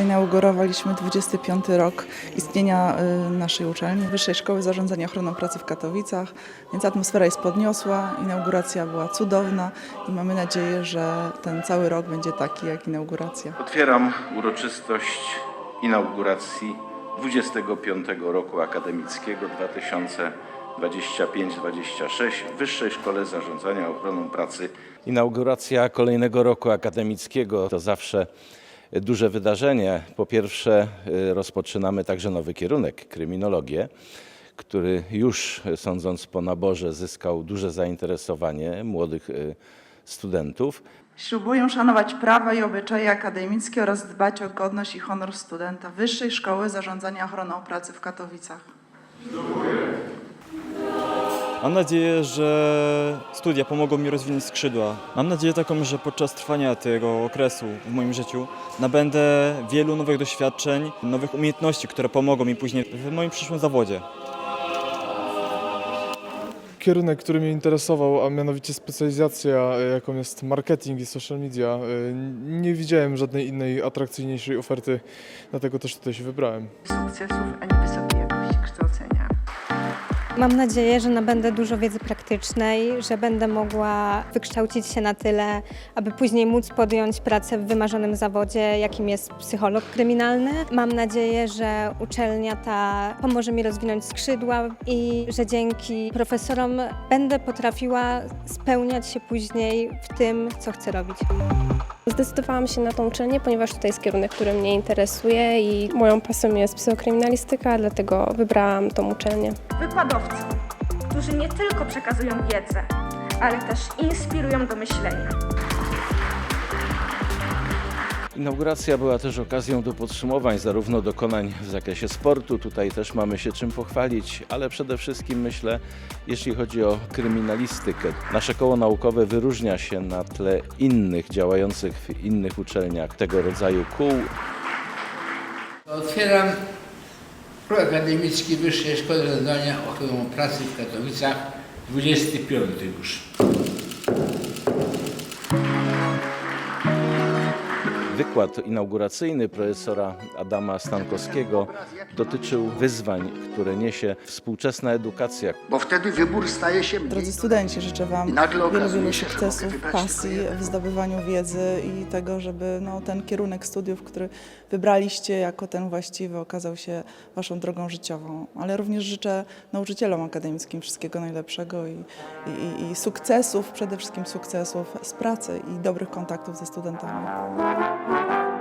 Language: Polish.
inaugurowaliśmy 25 rok istnienia y, naszej uczelni, Wyższej Szkoły Zarządzania Ochroną Pracy w Katowicach, więc atmosfera jest podniosła, inauguracja była cudowna i mamy nadzieję, że ten cały rok będzie taki jak inauguracja. Otwieram uroczystość inauguracji 25 roku akademickiego 2025-26 w Wyższej Szkole Zarządzania Ochroną Pracy Inauguracja kolejnego roku akademickiego to zawsze duże wydarzenie. Po pierwsze, y, rozpoczynamy także nowy kierunek kryminologię, który już y, sądząc po naborze zyskał duże zainteresowanie młodych y, studentów. Ślubuję szanować prawa i obyczaje akademickie oraz dbać o godność i honor studenta Wyższej Szkoły Zarządzania Ochroną Pracy w Katowicach. Mam nadzieję, że studia pomogą mi rozwinąć skrzydła. Mam nadzieję taką, że podczas trwania tego okresu w moim życiu nabędę wielu nowych doświadczeń, nowych umiejętności, które pomogą mi później w moim przyszłym zawodzie. Kierunek, który mnie interesował, a mianowicie specjalizacja, jaką jest marketing i social media, e, nie widziałem żadnej innej atrakcyjniejszej oferty, dlatego też tutaj się wybrałem. sukcesów, a nie wysokiej jakości kształcenia. Mam nadzieję, że nabędę dużo wiedzy praktycznej, że będę mogła wykształcić się na tyle, aby później móc podjąć pracę w wymarzonym zawodzie, jakim jest psycholog kryminalny. Mam nadzieję, że uczelnia ta pomoże mi rozwinąć skrzydła i że dzięki profesorom będę potrafiła spełniać się później w tym, co chcę robić. Zdecydowałam się na tą uczelnię, ponieważ tutaj jest kierunek, który mnie interesuje i moją pasją jest psychokryminalistyka, dlatego wybrałam tą uczelnię. Wykładowcy, którzy nie tylko przekazują wiedzę, ale też inspirują do myślenia. Inauguracja była też okazją do podsumowań zarówno dokonań w zakresie sportu, tutaj też mamy się czym pochwalić, ale przede wszystkim myślę, jeśli chodzi o kryminalistykę. Nasze koło naukowe wyróżnia się na tle innych działających w innych uczelniach tego rodzaju kół. Otwieram proakademicki Wyższej Szkoły Zarządzania Ochroną Pracy w Katowicach 25 już. Wykład inauguracyjny profesora Adama Stankowskiego dotyczył wyzwań, które niesie współczesna edukacja. bo wtedy wybór staje się mniej. Drodzy studenci, życzę Wam wielu, wielu sukcesów, pasji w zdobywaniu wiedzy i tego, żeby no, ten kierunek studiów, który wybraliście jako ten właściwy, okazał się Waszą drogą życiową. Ale również życzę nauczycielom akademickim wszystkiego najlepszego i, i, i sukcesów, przede wszystkim sukcesów z pracy i dobrych kontaktów ze studentami. Thank you.